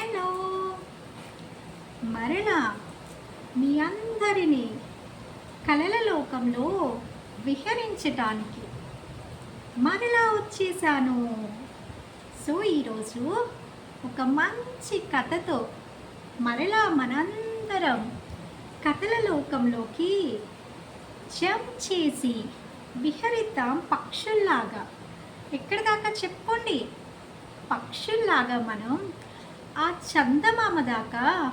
Hello మరలా మీ అందరినీ కలల లోకంలో విహరించటానికి మరలా వచ్చేసాను సో ఈరోజు ఒక మంచి కథతో మరలా మనందరం కథల లోకంలోకి జంప్ చేసి విహరిద్దాం పక్షుల్లాగా. ఎక్కడ దాకా చెప్పుకోండి? పక్షుల్లాగా మనం ఆ చందమామ దాకా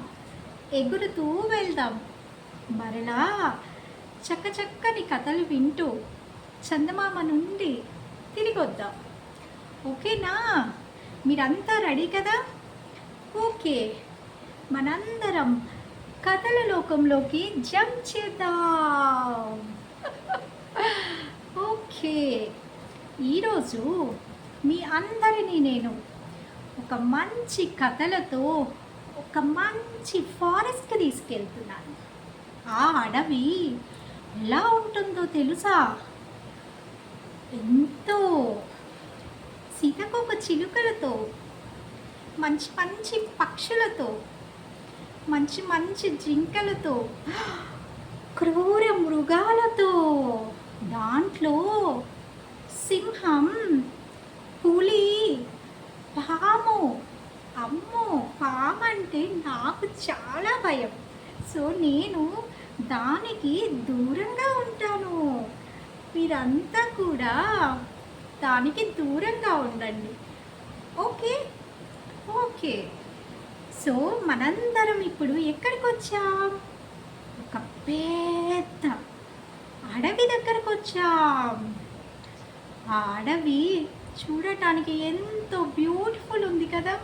ఎగురుతూ వెళ్దాం. మరలా చక్కచక్కని కథలు వింటూ చందమామ నుండి తిరిగి వద్దాం ఓకేనా? మీరంతా రెడీ కదా? ఓకే. మనందరం కథల లోకంలోకి జంప్ చేద్దాం. ఓకే. ఈరోజు మీ అందరినీ నేను ఒక మంచి కథలతో ఒక మంచి ఫారెస్ట్కి తీసుకెళ్తున్నాను ఆ అడవి ఎలా ఉంటుందో తెలుసా? ఎంతో సీతకొక చిలుకలతో మంచి మంచి పక్షులతో మంచి మంచి జింకలతో క్రూర మృగాలతో దాంట్లో సింహం పులి పాము అమ్మో పాము అంటే నాకు చాలా భయం. సో నేను దానికి దూరంగా ఉంటాను. మీరంతా కూడా దానికి దూరంగా ఉండండి. ఓకే? ఓకే. సో మనందరం ఇప్పుడు ఎక్కడికి వచ్చాం ఒక పెద్ద అడవి దగ్గరకు వచ్చాం ఆ అడవి చూడటానికి ఎంతో బ్యూటిఫుల్ ఉంది కదా.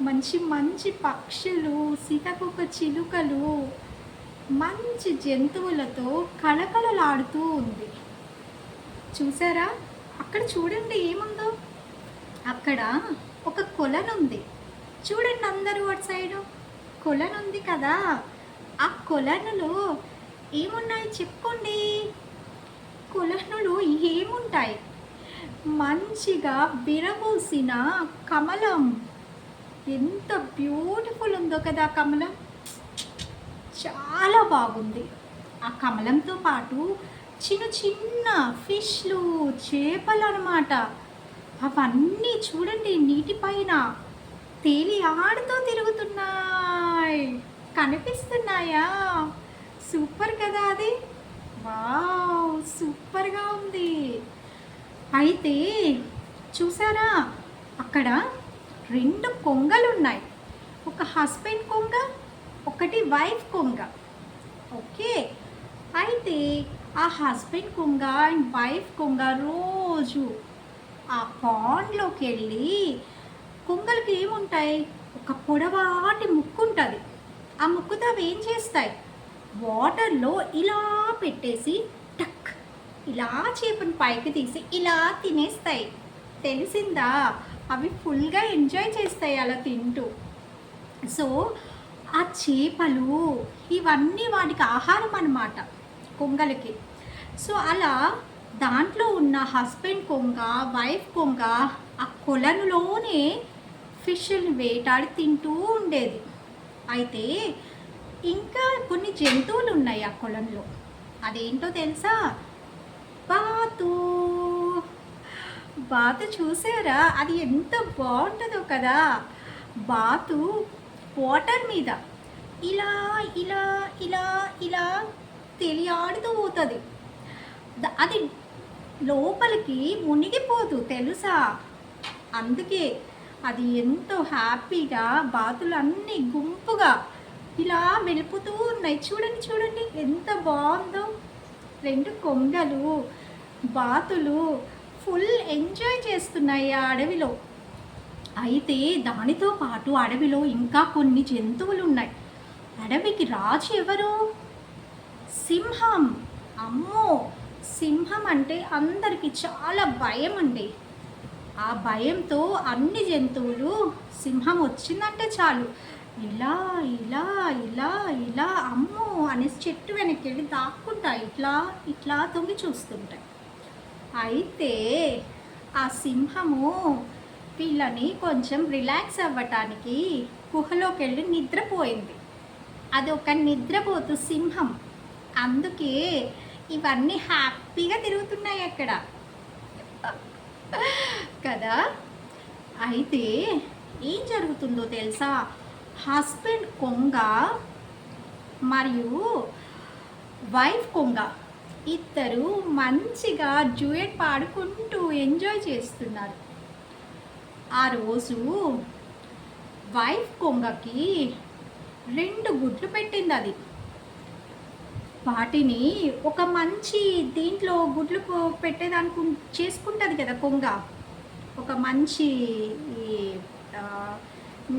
మంచి మంచి పక్షులు సీతకొక చిలుకలు మంచి జంతువులతో కళకళలాడుతూ ఉంది. చూసారా? అక్కడ చూడండి ఏముందో. అక్కడ ఒక కొలనుంది. చూడండి అందరూ అటు సైడు. కొలనుంది కదా. ఆ కొలనులో ఏమున్నాయి చెప్పుకోండి. కొలనులు ఏముంటాయి? మంచిగా విరబూసిన కమలం ఎంత బ్యూటిఫుల్ ఉందో కదా ఆ కమలం. చాలా బాగుంది. ఆ కమలంతో పాటు చిన్న చిన్న ఫిష్లు చేపలు అనమాట అవన్నీ చూడండి నీటిపైన తేలి ఆడుతూ తిరుగుతున్నాయి. కనిపిస్తున్నాయా? సూపర్ కదా అది. వావ్ సూపర్గా ఉంది. అయితే చూసారా? అక్కడ రెండు కొంగలు ఉన్నాయి ఒక హస్బెండ్ కొంగ ఒకటి వైఫ్ కొంగ. ఓకే? అయితే ఆ హస్బెండ్ కొంగ అండ్ వైఫ్ కొంగ రోజు ఆ పాండ్లోకి వెళ్ళి కొంగలకి ఏముంటాయి? ఒక పొడవాటి ముక్కు ఉంటుంది ఆ ముక్కుతో అవి ఏం చేస్తాయి? వాటర్లో ఇలా పెట్టేసి టక్ ఇలా చేపను పైకి తీసి ఇలా తినేస్తాయి. తెలిసిందా? అవి ఫుల్గా ఎంజాయ్ చేస్తాయి అలా తింటూ. సో ఆ చేపలు ఇవన్నీ వాటికి ఆహారం అన్నమాట కొంగలకి. సో అలా దాంట్లో ఉన్న హస్బెండ్ కొంగ వైఫ్ కొంగ ఆ కొలనులోనే ఫిష్ని వేటాడి తింటూ ఉండేది. అయితే ఇంకా కొన్ని జంతువులు ఉన్నాయి ఆ కొలంలో అదేంటో తెలుసా? పాతూ బాతు చూసారా? అది ఎంత బాగుంటుందో కదా. బాతు వాటర్ మీద ఇలా ఇలా ఇలా ఇలా తెలియాడుతూ పోతుంది. అది లోపలికి మునిగిపోదు తెలుసా? అందుకే అది ఎంతో హ్యాపీగా బాతులు అన్నీ గుంపుగా ఇలా మెలుపుతూ ఉన్నాయి. చూడండి చూడండి ఎంత బాగుందో. రెండు కొంగలు బాతులు ఫుల్ ఎంజాయ్ చేస్తున్నాయి ఆ అడవిలో. అయితే దానితో పాటు అడవిలో ఇంకా కొన్ని జంతువులు ఉన్నాయి అడవికి రాజు ఎవరు? సింహం. అమ్మో! సింహం అంటే అందరికీ చాలా భయం అండి. ఆ భయంతో అన్ని జంతువులు సింహం వచ్చిందంటే చాలు. ఇలా ఇలా ఇలా ఇలా అమ్మో! అనేసి చెట్టు వెనక్కి వెళ్ళి దాక్కుంటాయి ఇట్లా ఇట్లా తొంగి చూస్తుంటాయి. అయితే ఆ సింహము వీళ్ళని కొంచెం రిలాక్స్ అవ్వటానికి గుహలోకి వెళ్ళి నిద్రపోయింది. అది ఒక నిద్రపోతు సింహం. అందుకే ఇవన్నీ హ్యాపీగా తిరుగుతున్నాయి అక్కడ. కదా? అయితే ఏం జరుగుతుందో తెలుసా? హస్బెండ్ కొంగ మరియు వైఫ్ కొంగ ఇద్దరు మంచిగా డ్యూయట్ పాడుకుంటూ ఎంజాయ్ చేస్తున్నారు. ఆ రోజు వైఫ్ కొంగకి రెండు గుడ్లు పెట్టింది అది. వాటిని ఒక మంచి దీంట్లో గుడ్లు పెట్టేదానికి చేసుకుంటుంది కదా కొంగ. ఒక మంచి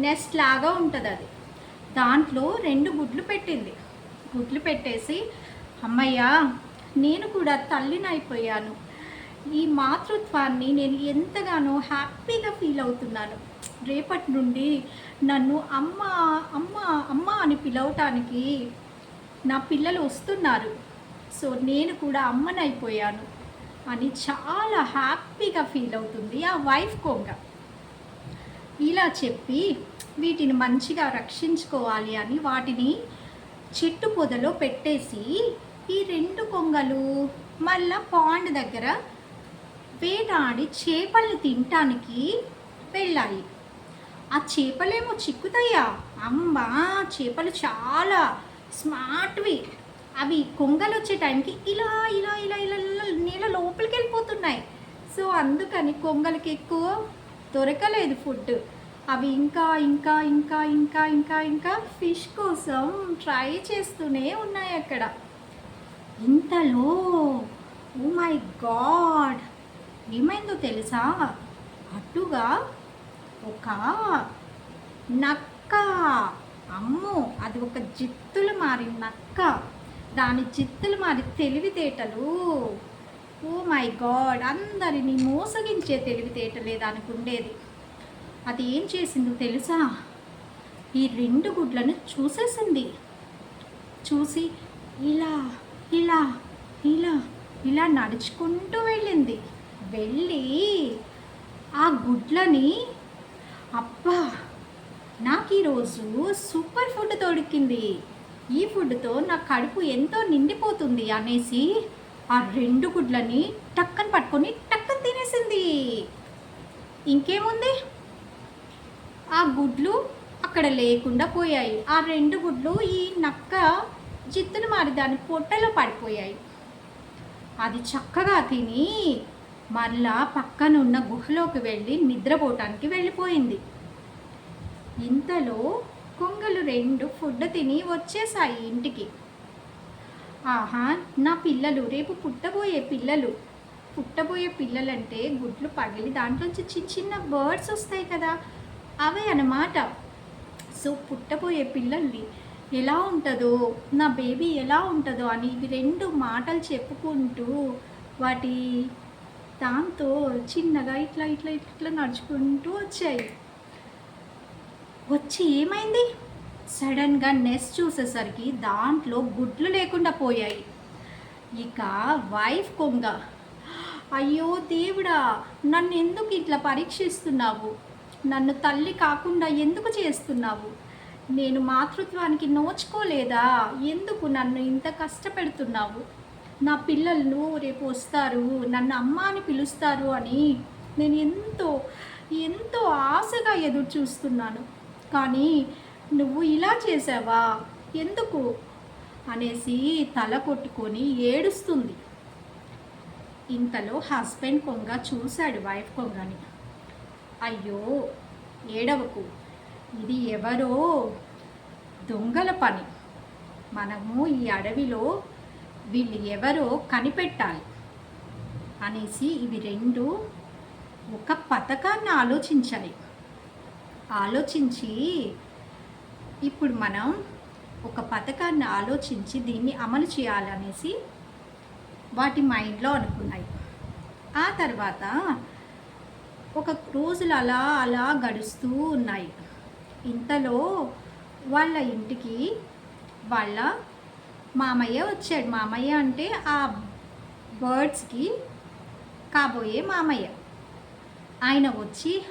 నెస్ట్ లాగా ఉంటుంది అది. దాంట్లో రెండు గుడ్లు పెట్టింది. గుడ్లు పెట్టేసి అమ్మయ్యా నేను కూడా తల్లిని అయిపోయాను ఈ మాతృత్వాన్ని నేను ఎంతగానో హ్యాపీగా ఫీల్ అవుతున్నాను. రేపటి నుండి నన్ను అమ్మ అమ్మ అమ్మ అని పిలవటానికి నా పిల్లలు వస్తున్నారు. సో నేను కూడా అమ్మనైపోయాను అని చాలా హ్యాపీగా ఫీల్ అవుతుంది ఆ వైఫ్ కొంగ. ఇలా చెప్పి వీటిని మంచిగా రక్షించుకోవాలి అని వాటిని చెట్టు పొదలో పెట్టేసి ఈ రెండు కొంగలు మళ్ళా పాండ్ దగ్గర వేటాడి చేపల్ని తినటానికి వెళ్ళాయి. ఆ చేపలేమో చిక్కుతాయా? అమ్మా చేపలు చాలా స్మార్ట్వి. అవి కొంగలు వచ్చే టైంకి ఇలా ఇలా ఇలా ఇలా ఇలా నీళ్ళ లోపలికి వెళ్ళిపోతున్నాయి. సో అందుకని కొంగలకి ఎక్కువ దొరకలేదు ఫుడ్. అవి ఇంకా ఇంకా ఇంకా ఇంకా ఇంకా ఇంకా ఫిష్ కోసం ట్రై చేస్తూనే ఉన్నాయి అక్కడ. ఇంతలో? Oh my God! ఏమైందో తెలుసా? అటుగా ఒక నక్క. అమ్మో! అది ఒక జిత్తులు మారి నక్క. దాని జిత్తులు మారి తెలివితేటలు. Oh my God! అందరినీ మోసగించే తెలివితేటలే దానికి ఉండేది అది ఏం చేసిందో తెలుసా? ఈ రెండు గుడ్లను చూసేసింది. చూసి ఇలా ఇలా ఇలా ఇలా నడుచుకుంటూ వెళ్ళింది. వెళ్ళి ఆ గుడ్లని అబ్బా నాకు ఈరోజు సూపర్ ఫుడ్ దొరికింది. ఈ ఫుడ్తో నా కడుపు ఎంతో నిండిపోతుంది అనేసి ఆ రెండు గుడ్లని టక్కన పట్టుకొని టక్కన తినేసింది. ఇంకేముంది? ఆ గుడ్లు అక్కడ లేకుండా పోయాయి. ఆ రెండు గుడ్లు ఈ నక్క జిత్తులు మారి దాని పొట్టలో పడిపోయాయి. అది చక్కగా తిని మళ్ళా పక్కనున్న గుహలోకి వెళ్ళి నిద్రపోవటానికి వెళ్ళిపోయింది. ఇంతలో కొంగలు రెండు ఫుడ్ తిని వచ్చేసాయి ఇంటికి. ఆహా నా పిల్లలు రేపు పుట్టబోయే పిల్లలు. పుట్టబోయే పిల్లలంటే గుడ్లు పగిలి దాంట్లోంచి చిన్న చిన్న బర్డ్స్ వస్తాయి కదా అవే అన్నమాట. సో పుట్టబోయే పిల్లల్ని ఎలా ఉంటుందో నా బేబీ ఎలా ఉంటుందో అని ఇవి రెండు మాటలు చెప్పుకుంటూ వాటి దాంతో చిన్నగా ఇట్లా ఇట్లా ఇట్లా నడుచుకుంటూ వచ్చాయి. వచ్చి ఏమైంది? సడన్గా నెస్ట్ చూసేసరికి దాంట్లో గుడ్లు లేకుండా పోయాయి. ఇక వైఫ్ కొంగ అయ్యో దేవుడా నన్ను ఎందుకు ఇట్లా పరీక్షిస్తున్నావు? నన్ను తల్లి కాకుండా ఎందుకు చేస్తున్నావు? నేను మాతృత్వానికి నోచుకోలేదా? ఎందుకు నన్ను ఇంత కష్టపెడుతున్నావు? నా పిల్లలను రేపు వస్తారు నన్ను అమ్మ అని పిలుస్తారు అని నేను ఎంతో ఎంతో ఆశగా ఎదురు చూస్తున్నాను. కానీ నువ్వు ఇలా చేసావా? ఎందుకు? అనేసి తల కొట్టుకొని ఏడుస్తుంది. ఇంతలో హస్బెండ్ కొంగ చూశాడు వైఫ్ కొంగని. అయ్యో ఏడవకు. ఇది ఎవరో దొంగల పని. మనము ఈ అడవిలో వీళ్ళు ఎవరో కనిపెట్టాలి అనేసి ఇవి రెండు ఒక పథకాన్ని ఆలోచించాలి. ఆలోచించి ఇప్పుడు మనం ఒక పథకాన్ని ఆలోచించి దీన్ని అమలు చేయాలనేసి వాటి మైండ్లో అనుకున్నాయి. ఆ తర్వాత ఒక రోజులు అలా అలా గడుస్తూ ఉన్నాయి. ఇంతలో వాళ్ళ ఇంటికి వాళ్ళ మామయ్య వచ్చాడు. మామయ్య అంటే ఆ బర్డ్స్కి కాబోయే మామయ్య. ఆయన వచ్చి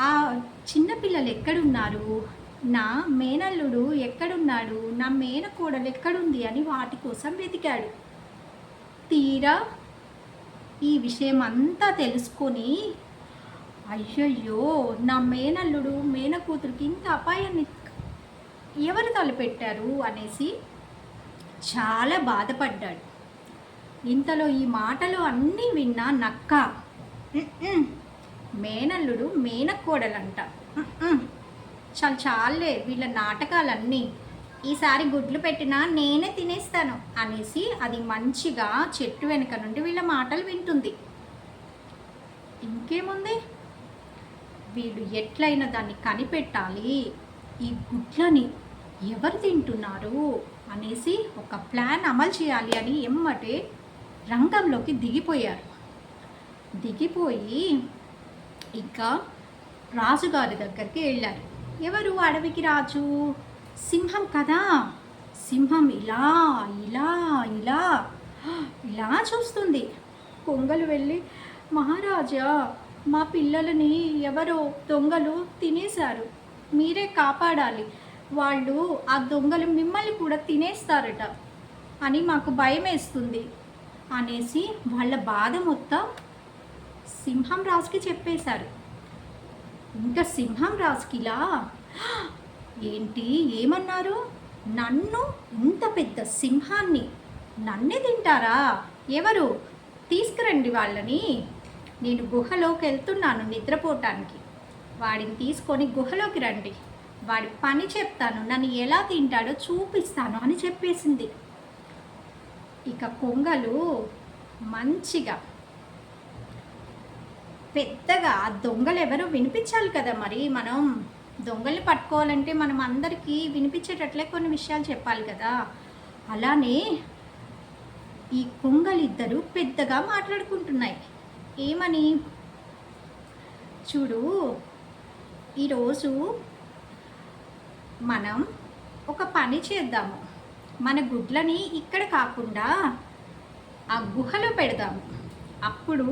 ఆ చిన్నపిల్లలు ఎక్కడున్నారు? నా మేనల్లుడు ఎక్కడున్నాడు? నా మేనకోడలు ఎక్కడుంది? అని వాటి కోసం వెతికాడు. తీరా ఈ విషయం అంతా తెలుసుకొని అయ్యయ్యో నా మేనల్లుడు మేనకూతురికి ఇంత అపాయాన్ని ఎవరు తలపెట్టారు అనేసి చాలా బాధపడ్డాడు. ఇంతలో ఈ మాటలు అన్నీ విన్నా నక్క మేనల్లుడు మేనకోడలంట. ఉమ్మ్, చాలు చాలే వీళ్ళ నాటకాలన్నీ. ఈసారి గుడ్లు పెట్టినా నేనే తినేస్తాను అనేసి అది మంచిగా చెట్టు వెనుక నుండి వీళ్ళ మాటలు వింటుంది. ఇంకేముంది? వీళ్ళు ఎట్లయినా దాన్ని కనిపెట్టాలి. ఈ గుడ్లని ఎవరు తింటున్నారు అనేసి ఒక ప్లాన్ అమలు చేయాలి అని ఎమ్మటే రంగంలోకి దిగిపోయారు. దిగిపోయి ఇంకా రాజుగారి దగ్గరికి వెళ్ళారు. ఎవరు అడవికి రాజు? సింహం కదా. సింహం ఇలా ఇలా ఇలా ఇలా చూస్తుంది. కొంగలు వెళ్ళి మహారాజా మా పిల్లలని ఎవరో దొంగలు తినేశారు. మీరే కాపాడాలి. వాళ్ళు ఆ దొంగలు మిమ్మల్ని కూడా తినేస్తారట అని మాకు భయం వేస్తుంది అనేసి వాళ్ళ బాధ మొత్తం సింహం రాజుకి చెప్పేశారు. ఇంకా సింహం రాజుకిలా? ఏంటి ఏమన్నారు? నన్ను ఇంత పెద్ద సింహాన్ని నన్నే తింటారా? ఎవరు? తీసుకురండి వాళ్ళని. నేను గుహలోకి వెళ్తున్నాను నిద్రపోవటానికి వాడిని తీసుకొని గుహలోకి రండి. వాడి పని చెప్తాను. నన్ను ఎలా తింటాడో చూపిస్తాను అని చెప్పేసింది. ఇక కొంగలు మంచిగా పెద్దగా ఆ దొంగలు ఎవరో వినిపించాలి కదా మరి? మనం దొంగల్ని పట్టుకోవాలంటే మనం అందరికీ వినిపించేటట్లే కొన్ని విషయాలు చెప్పాలి కదా. అలానే ఈ కొంగలిద్దరూ పెద్దగా మాట్లాడుకుంటున్నాయి. ఏమని? చూడు ఈరోజు మనం ఒక పని చేద్దాము. మన గుడ్లని ఇక్కడ కాకుండా ఆ గుహలో పెడదాము. అప్పుడు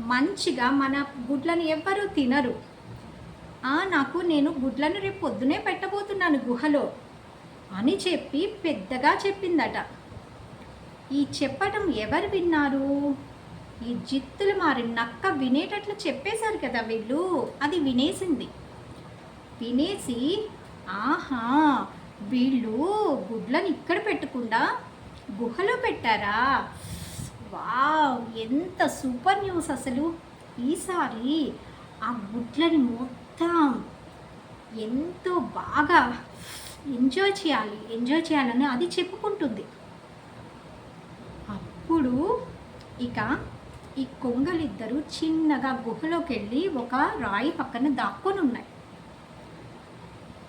మంచిగా మన గుడ్లను ఎవ్వరూ తినరు. నాకు నేను గుడ్లను రేపు పొద్దునే పెట్టబోతున్నాను గుహలో అని చెప్పి పెద్దగా చెప్పిందట. ఈ చెప్పటం ఎవరు విన్నారు? ఈ జిత్తులు మారి నక్క వినేటట్లు చెప్పేశారు కదా వీళ్ళు. అది వినేసింది. వినేసి ఆహా వీళ్ళు గుడ్లను ఇక్కడ పెట్టకుండా గుహలో పెట్టారా? వావ్ ఎంత సూపర్ న్యూస్ అసలు. ఈసారి ఆ గుడ్లని మొత్తం ఎంతో బాగా ఎంజాయ్ చేయాలి ఎంజాయ్ చేయాలని అది చెప్పుకుంటుంది. అప్పుడు ఇక ఈ కొంగలిద్దరూ చిన్నగా గుహలోకి వెళ్ళి ఒక రాయి పక్కన దాక్కొని ఉన్నాయి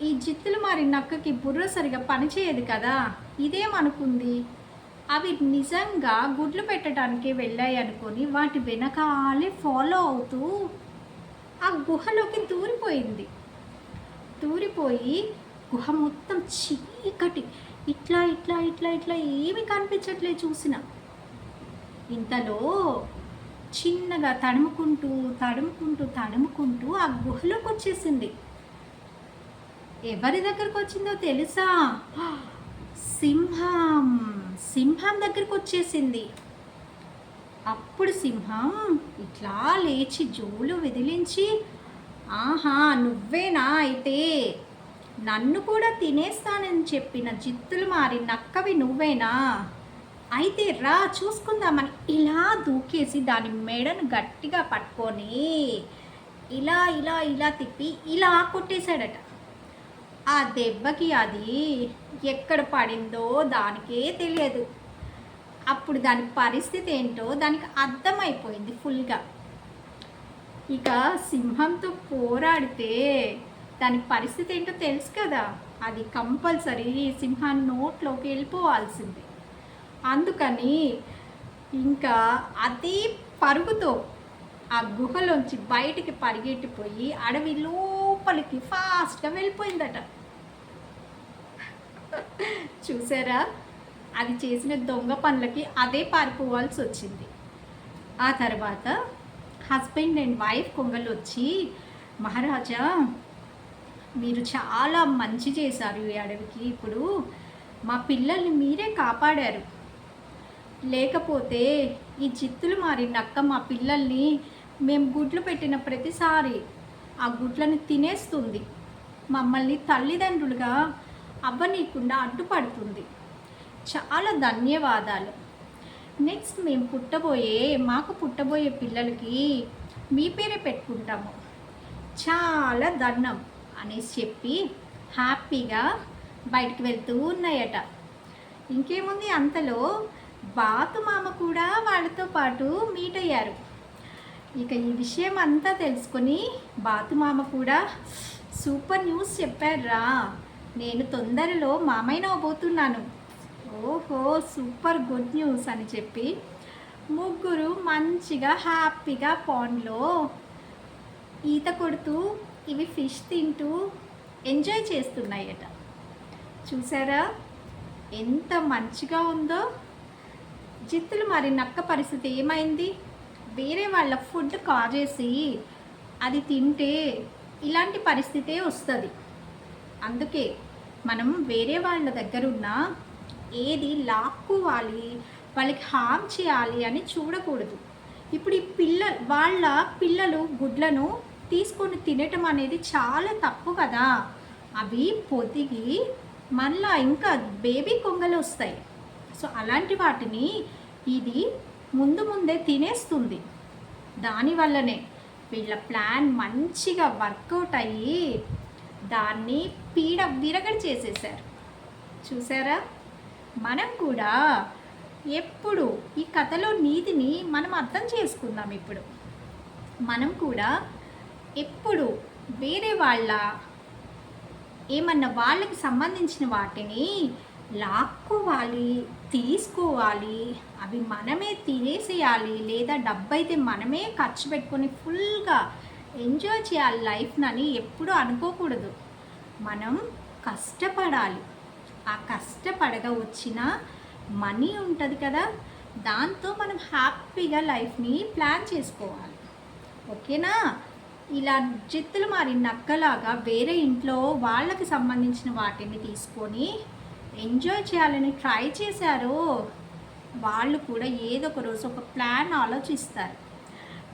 ఈ జిత్తులు మారి నక్కకి బుర్ర సరిగా పనిచేయదు కదా ఇదేమనుకుంది? అవి నిజంగా గుడ్లు పెట్టడానికి వెళ్ళాయి అనుకొని వాటి వెనకాలే ఫాలో అవుతూ ఆ గుహలోకి దూరిపోయింది. దూరిపోయి గుహ మొత్తం చీకటి. ఇట్లా ఇట్లా ఇట్లా ఇట్లా ఏమి కనిపించట్లేదు చూసిన. ఇంతలో చిన్నగా తడుముకుంటూ తడుముకుంటూ తడుముకుంటూ ఆ గుహలోకి వచ్చేసింది. ఎవరి దగ్గరకు వచ్చిందో తెలుసా? సింహం సింహం దగ్గరకు వచ్చేసింది. అప్పుడు సింహం ఇట్లా లేచి జోలు విదిలించి ఆహా నువ్వేనా అయితే? నన్ను కూడా తినేస్తానని చెప్పిన జిత్తులు మారి నక్కవి నువ్వేనా? అయితే రా చూసుకుందామని. ఇలా దూకేసి దాని మెడను గట్టిగా పట్టుకొని ఇలా ఇలా ఇలా తిప్పి ఇలా కొట్టేశాడట. ఆ దెబ్బకి అది ఎక్కడ పడిందో దానికే తెలియదు. అప్పుడు దాని పరిస్థితి ఏంటో దానికి అర్థమైపోయింది ఫుల్గా. ఇక సింహంతో పోరాడితే దాని పరిస్థితి ఏంటో తెలుసు కదా. అది కంపల్సరీ సింహాన్ని నోట్లోకి వెళ్ళిపోవాల్సిందే. అందుకని ఇంకా అదే పరుగుతో ఆ గుహలోంచి బయటికి పరిగెట్టిపోయి అడవి లోపలికి ఫాస్ట్గా వెళ్ళిపోయిందట. చూసారా? అది చేసిన దొంగ పనులకి అదే పారిపోవాల్సి వచ్చింది. ఆ తర్వాత హస్బెండ్ అండ్ వైఫ్ కొంగలు వచ్చి మహారాజా మీరు చాలా మంచి చేశారు ఈ అడవికి. ఇప్పుడు మా పిల్లల్ని మీరే కాపాడారు. లేకపోతే ఈ జిత్తులు మారి నక్క మా పిల్లల్ని మేము గుడ్లు పెట్టిన ప్రతిసారి ఆ గుడ్లను తినేస్తుంది. మమ్మల్ని తల్లిదండ్రులుగా అవ్వనీయకుండా అడ్డుపడుతుంది. చాలా ధన్యవాదాలు. నెక్స్ట్ మేము పుట్టబోయే మాకు పుట్టబోయే పిల్లలకి మీ పేరే పెట్టుకుంటాము. చాలా దండం అనేసి చెప్పి హ్యాపీగా బయటికి వెళ్తూ ఉన్నాయట. ఇంకేముంది అంతలో బాతు మామ కూడా వాళ్ళతో పాటు మీట్ అయ్యారు. ఇక ఈ విషయం అంతా తెలుసుకొని బాతు మామ కూడా సూపర్ న్యూస్ చెప్పారా నేను తొందరలో మామైన అవబోతున్నాను ఓహో సూపర్ గుడ్ న్యూస్ అని చెప్పి ముగ్గురు మంచిగా హ్యాపీగా పాండ్లో ఈత కొడుతూ ఇవి ఫిష్ తింటూ ఎంజాయ్ చేస్తున్నాయట. చూసారా? ఎంత మంచిగా ఉందో. చిత్తులు మరి నక్క పరిస్థితి ఏమైంది? వేరే వాళ్ళ ఫుడ్ కాజేసి అది తింటే ఇలాంటి పరిస్థితే వస్తుంది. అందుకే మనం వేరే వాళ్ళ దగ్గర ఉన్న ఏది లాక్కోవాలి వాళ్ళకి హామ్ చేయాలి అని చూడకూడదు. ఇప్పుడు ఈ పిల్ల వాళ్ళ పిల్లలు గుడ్లను తీసుకొని తినటం అనేది చాలా తప్పు కదా. అవి పొదిగి మళ్ళా ఇంకా బేబీ కొంగలు వస్తాయి. సో అలాంటి వాటిని ఇది ముందు ముందే తినేస్తుంది. దానివల్లనే వీళ్ళ ప్లాన్ మంచిగా వర్కౌట్ అయ్యి దాన్ని పీడ విరగడి చేసేసారు చూసారా? మనం కూడా ఎప్పుడు ఈ కథలో నీతిని మనం అర్థం చేసుకుందాం ఇప్పుడు. మనం కూడా ఎప్పుడు వేరే వాళ్ళ ఏమన్నా వాళ్ళకి సంబంధించిన వాటిని లాక్కోవాలి తీసుకోవాలి అవి మనమే తినేసేయాలి లేదా డబ్బు అయితే మనమే ఖర్చు పెట్టుకొని ఫుల్గా ఎంజాయ్ చేయాలి లైఫ్నని ఎప్పుడూ అనుకోకూడదు. మనం కష్టపడాలి. ఆ కష్టపడగా వచ్చిన మనీ ఉంటుంది కదా దాంతో మనం హ్యాపీగా లైఫ్ని ప్లాన్ చేసుకోవాలి. ఓకేనా? ఇలా జిత్తులు మారి నక్కలాగా వేరే ఇంట్లో వాళ్ళకి సంబంధించిన వాటిని తీసుకొని ఎంజాయ్ చేయాలని ట్రై చేశారు వాళ్ళు కూడా ఏదో ఒక రోజు ఒక ప్లాన్ ఆలోచిస్తారు.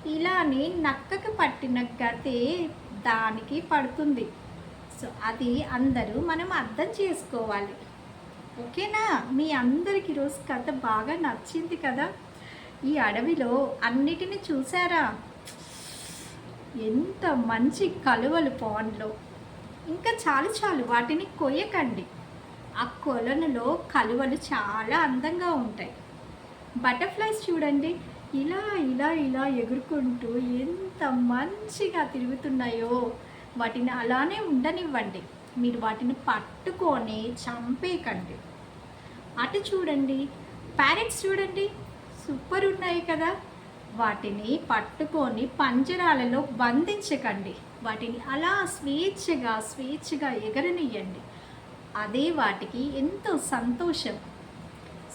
ఇలానే నక్కకి పట్టిన గతే దానికి పడుతుంది. సో అది అందరూ మనం అర్థం చేసుకోవాలి. ఓకేనా? మీ అందరికి ఈరోజు కథ బాగా నచ్చింది కదా? ఈ అడవిలో అన్నిటిని చూసారా ఎంత మంచి కలువలు పాండ్లో. ఇంకా చాలు చాలు వాటిని కొయ్యకండి. ఆ కొలనులో కలువలు చాలా అందంగా ఉంటాయి. బటర్ఫ్లైస్ చూడండి. ఇలా ఇలా ఇలా ఎగురుకుంటూ ఎంత మంచిగా తిరుగుతున్నాయో. వాటిని అలానే ఉండనివ్వండి. మీరు వాటిని పట్టుకొని చంపేయకండి. అటు చూడండి. ప్యారెట్స్ చూడండి. సూపర్ ఉన్నాయి కదా. వాటిని పట్టుకొని పంజరాలలో బంధించకండి. వాటిని అలా స్వేచ్ఛగా స్వేచ్ఛగా ఎగరనియండి అదే వాటికి ఎంతో సంతోషం.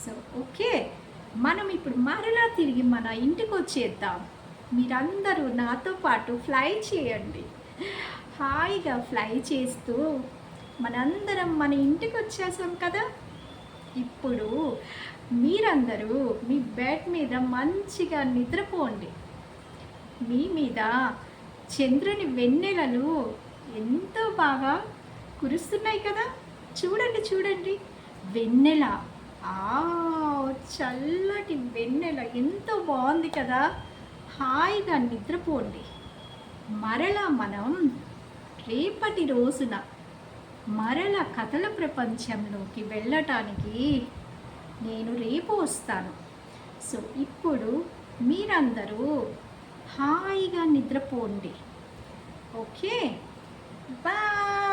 సో ఓకే మనం ఇప్పుడు మరలా తిరిగి మన ఇంటికి వచ్చేద్దాం. మీరందరూ నాతో పాటు ఫ్లై చేయండి. హాయిగా ఫ్లై చేస్తూ మనందరం మన ఇంటికి వచ్చేసాం కదా? ఇప్పుడు మీరందరూ మీ బెడ్ మీద మంచిగా నిద్రపోండి. మీ మీద చంద్రుని వెన్నెలలు ఎంతో బాగా కురుస్తున్నాయి కదా? చూడండి చూడండి. వెన్నెల. ఆ చల్లటి వెన్నెల. ఎంతో బాగుంది కదా. హాయిగా నిద్రపోండి. మరలా మనం రేపటి రోజున మరల కథల ప్రపంచంలోకి వెళ్ళటానికి నేను రేపు వస్తాను. సో ఇప్పుడు మీరందరూ హాయిగా నిద్రపోండి. ఓకే? బాయ్!